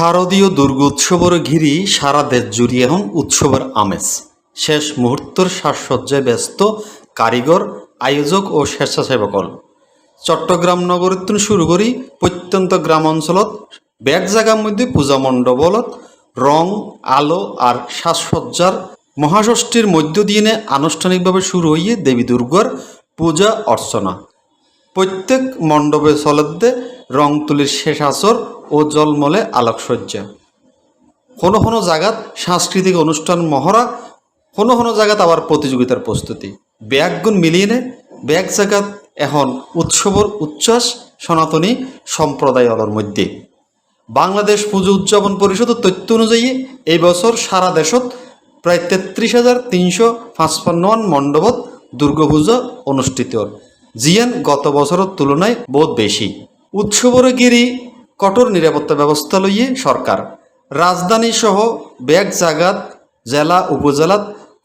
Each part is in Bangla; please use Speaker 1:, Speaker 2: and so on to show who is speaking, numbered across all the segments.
Speaker 1: শারদীয় দুর্গোৎসবের ঘিরি সারা দেশ জুড়ি এখন উৎসবের আমেজ। শেষ মুহূর্তের সাজসজ্জায় ব্যস্ত কারিগর, আয়োজক ও স্বেচ্ছাসেবকল চট্টগ্রাম নগরীত শুরু করি প্রত্যন্ত গ্রাম অঞ্চলত ব্যাগ জায়গার মধ্যে পূজা মণ্ডপলত রং, আলো আর সাজসজ্জার মহাষষ্ঠীর মধ্য দিনে আনুষ্ঠানিকভাবে শুরু হইয়ে দেবী দুর্গার পূজা অর্চনা। প্রত্যেক মণ্ডপে চলতে রং তুলির শেষ আসর ও জলমলে আলোকসজ্জা। কোনো কোনো জায়গাত সাংস্কৃতিক অনুষ্ঠান মহড়া কোনো কোনো জায়গাত আবার প্রতিযোগিতার প্রস্তুতি। ব্যাগগুণ মিলিয়ে নে, ব্যাগ জায়গাত এখন উৎসবর উচ্ছ্বাস, সনাতনী সম্প্রদায়র মধ্যে। বাংলাদেশ পুজো উদযাপন পরিষদের তথ্য অনুযায়ী এই বছর সারা দেশত প্রায় তেত্রিশ হাজার তিনশো পাঁচপান্ন মণ্ডপত দুর্গাপূজা অনুষ্ঠিত। জিয়ান গত বছরের তুলনায় বহুত বেশি। উৎসবের গিরি কঠোর নিরাপত্তা ব্যবস্থা লইয়ে সরকার। রাজধানী সহ ব্যাগ জাগাত, জেলা, উপজেলাত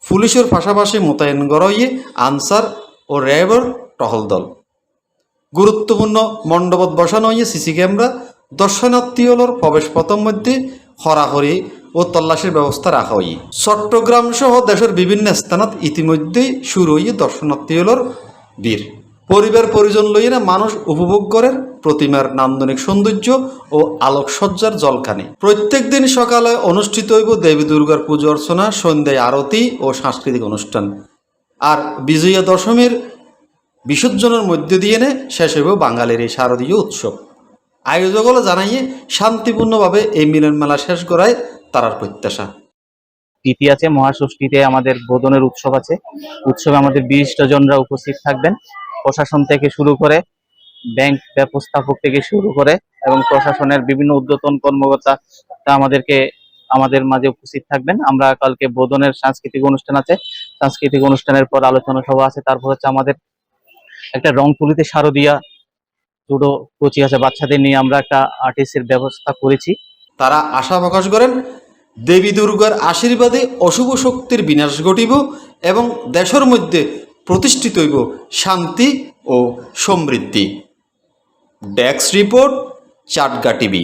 Speaker 1: পুলিশের পাশাপাশি মোতায়েন গড়াইয়ে আনসার ও র্যাবের টহল দল। গুরুত্বপূর্ণ মণ্ডপত বসানো হয়ে সিসি ক্যামেরা দর্শনার্থীগুলোর প্রবেশ পথের মধ্যে হরাহরি ও তল্লাশির ব্যবস্থা রাখা হই চট্টগ্রাম সহ দেশের বিভিন্ন স্থানত ইতিমধ্যেই শুরু হয়ে দর্শনার্থীগুলোর বীর পরিবার পরিজন লইয়া মানুষ উপভোগ করেন প্রতিমার নান্দনিক সৌন্দর্য ও আলোকসজ্জার জলখানি। প্রত্যেক দিন সকালে অনুষ্ঠিত হইব দেবী দুর্গার পুজো অর্চনা সন্ধ্যায় আরতি ও সাংস্কৃতিক অনুষ্ঠান। আর বিজয়া দশমীর বিসর্জনের মধ্য দিয়ে নে শেষ হইব বাঙালির এই শারদীয় উৎসব। আয়োজকরা জানাইয়ে শান্তিপূর্ণভাবে এই মিলন মেলা শেষ করায় তারার প্রত্যাশা।
Speaker 2: তিথি আছে মহাষষ্ঠীতে আমাদের বোধনের উৎসব আছে। উৎসবে আমাদের বিশিষ্ট জনরা উপস্থিত থাকবেন। প্রশাসন থেকে শুরু করে ব্যাংক ব্যবস্থাপক থেকে শুরু করে এবং প্রশাসনের বিভিন্ন উদ্যতন কর্মকর্তা আমাদেরকে, আমাদের মাঝে উপস্থিত থাকবেন। আমরা কালকে বোধনের সাংস্কৃতিক অনুষ্ঠান আছে। সাংস্কৃতিক অনুষ্ঠানের পর আলোচনা সভা আছে। তারপর হচ্ছে আমাদের একটা রং তুলিতে শারদিয়া জুডো কোচিং আছে। বাচ্চাদের নিয়ে আমরা একটা আর্টিস্টের ব্যবস্থা করেছি।
Speaker 1: তারা আশা প্রকাশ করেন, দেবী দুর্গার আশীর্বাদে অশুভ শক্তির বিনাশ ঘটিব এবং দেশের মধ্যে প্রতিষ্ঠিত হইব শান্তি ও সমৃদ্ধি। Desk report Chatga TV.